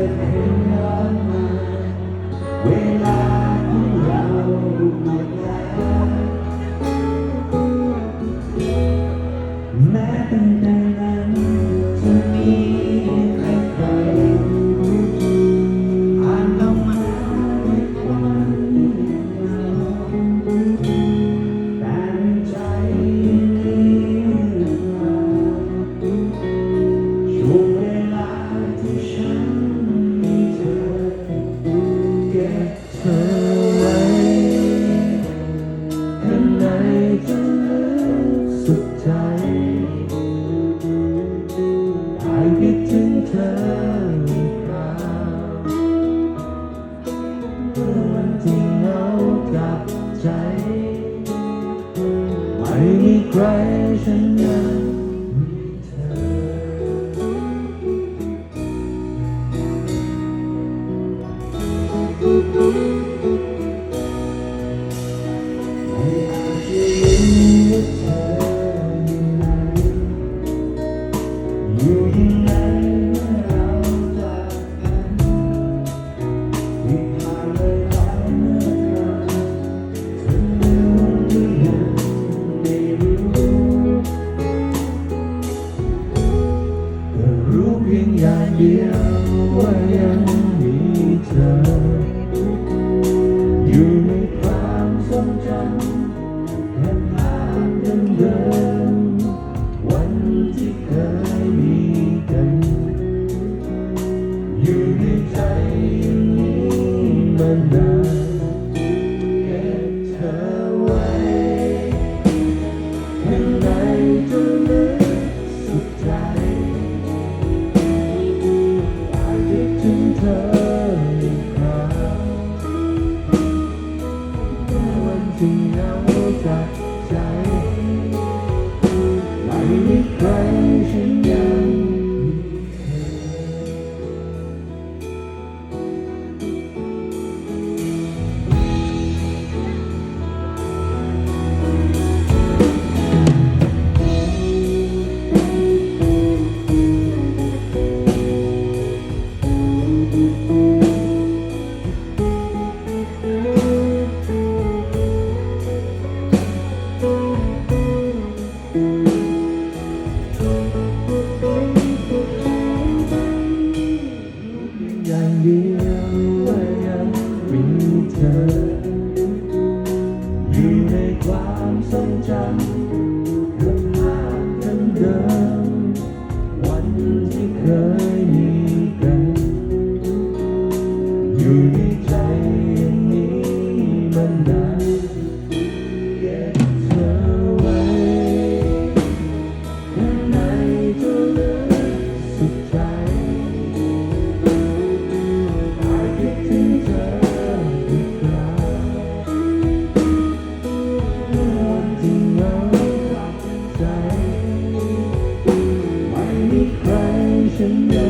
Senhor. ใจได้คิดถึงเธออีคราวเมื่อวันที่เหงาจับใจ ยังว่ายังมีเธอยู่ในความทรงจำแห่งภาเดิมๆวันที่เคยมีกัน อยู่ในใจนี้นาน done. tonight.